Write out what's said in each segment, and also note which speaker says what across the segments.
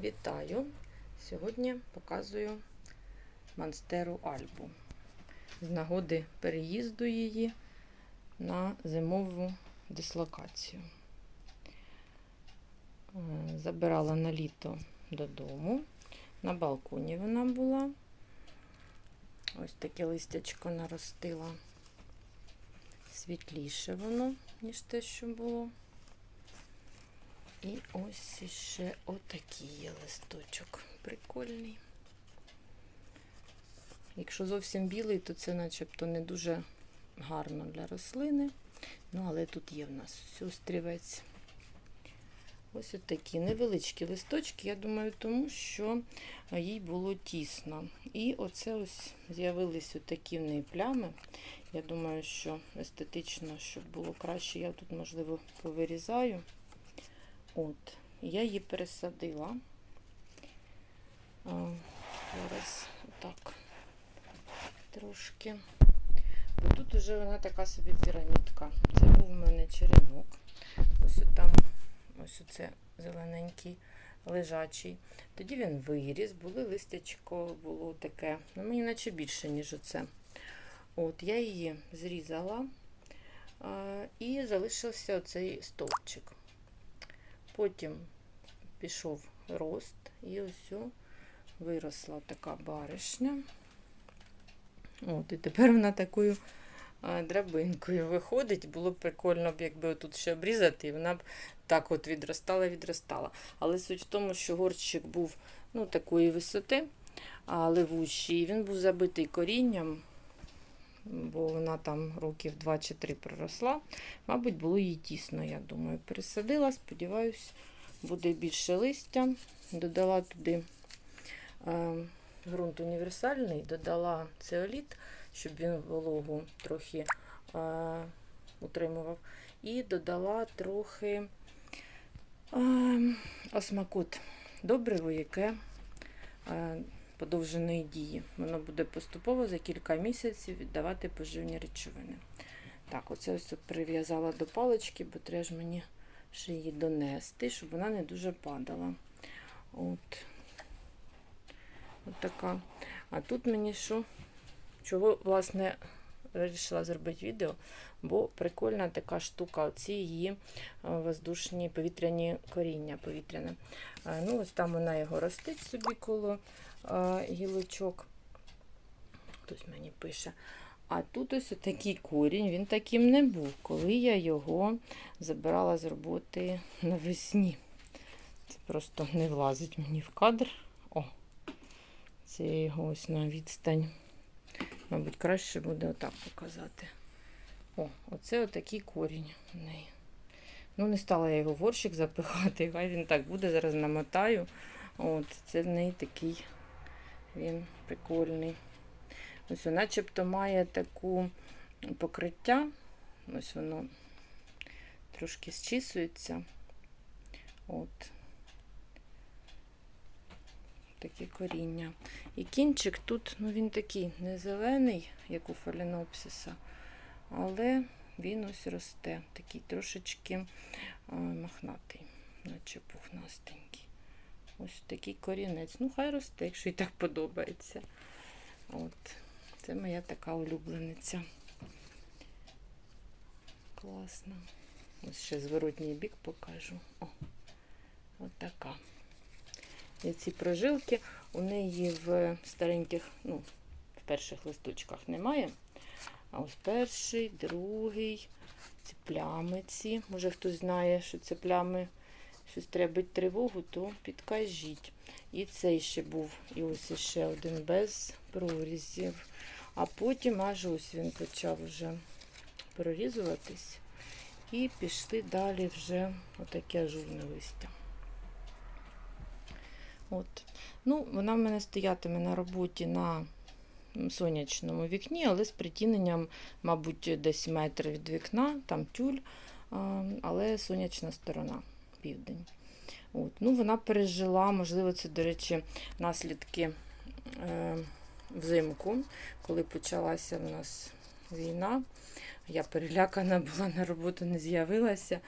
Speaker 1: Вітаю! Сьогодні показую Монстеру Альбу з нагоди переїзду її на зимову дислокацію. Е, Забирала на літо додому. На балконі вона була. Ось таке листячко наростила. Світліше воно, ніж те, що було. І ось ще отакий є листочок. Прикольний. Якщо зовсім білий, то це начебто не дуже гарно для рослини. Ну, але тут є в нас острівець. Ось такі невеличкі листочки, я думаю, тому що їй було тісно. І оце ось з'явились такі в неї плями. Я думаю, що естетично, щоб було краще, я тут, можливо, повирізаю. От, я її пересадила. Зараз так трошки. Бо тут вже вона така собі пірамідка. Це був у мене черенок. Ось там, ось оце зелененький, лежачий. Тоді він виріс, були листячко, було таке, ну мені наче більше, ніж оце. От, я її зрізала і залишився оцей стовпчик. Потім пішов рост, і ось виросла така баришня. От, і тепер вона такою а, драбинкою виходить. Було б прикольно, якби тут ще обрізати, і вона б так от відростала, відростала. Але суть в тому, що горщик був ну, такої висоти, а ливущий, і він був забитий корінням. Бо вона там років 2 чи 3 проросла. Мабуть, було їй тісно, я думаю. Пересадила, сподіваюсь, буде більше листя. Додала туди е, ґрунт універсальний, додала цеоліт, щоб він вологу трохи е, утримував. І додала трохи е, осмакот добриво, яке е, подовженої дії. Воно буде поступово за кілька місяців віддавати поживні речовини. Так, оце ось прив'язала до палички, бо треба ж мені ще її донести, щоб вона не дуже падала. От. От така. А тут мені що? Чого, власне, вирішила зробити відео, бо прикольна така штука, оці її е, воздушні повітряні коріння повітряне. Е, Ну, ось там вона його ростить собі коло гілочок. Хтось мені пише. А тут ось такий корінь, він таким не був, коли я його забирала з роботи навесні. Це просто не влазить мені в кадр. О, це я його ось на відстань. Мабуть, краще буде отак показати. О, оце отакий корінь в неї. Ну, не стала я його в горщик запихати, хай він так буде, зараз намотаю. От, це в неї такий він прикольний. Ось, начебто має таку покриття. Ось воно трошки зчісується. От. Таке коріння. І кінчик тут, ну він такий не зелений, як у фаленопсиса, але він ось росте. Такий трошечки мохнатий, наче пухнастенький. Ось такий корінець. Ну, хай росте, якщо і так подобається. От. Це моя така улюблениця. Класно. Ось ще зворотній бік покажу. О, от така. І ці прожилки у неї в стареньких, ну, в перших листочках немає. А ось перший, другий, ці плями ці. Може хтось знає, що це плями, щось треба тривогу, то підкажіть. І цей ще був, і ось ще один без прорізів. А потім аж ось він почав вже прорізуватись. І пішли далі вже отаке ажурне листя. От. Ну, Вона в мене стоятиме на роботі на сонячному вікні, але з притіненням, мабуть, десь метр від вікна, там тюль, але сонячна сторона, південь. От. Ну, Вона пережила, можливо, це, до речі, наслідки е, взимку, коли почалася в нас війна. Я перелякана була на роботу, не з'явилася,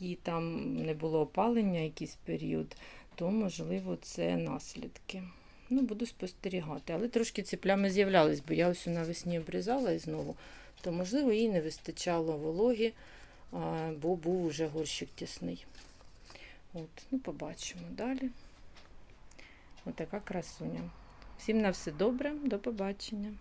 Speaker 1: і там не було опалення якийсь період, то, можливо, це наслідки. Ну, Буду спостерігати. Але трошки ці плями з'являлись, бо я ось навесні обрізала і знову, то, можливо, їй не вистачало вологи, бо був уже горщик тісний. От, ну, побачимо далі. Отака красуня. Всім на все добре, до побачення.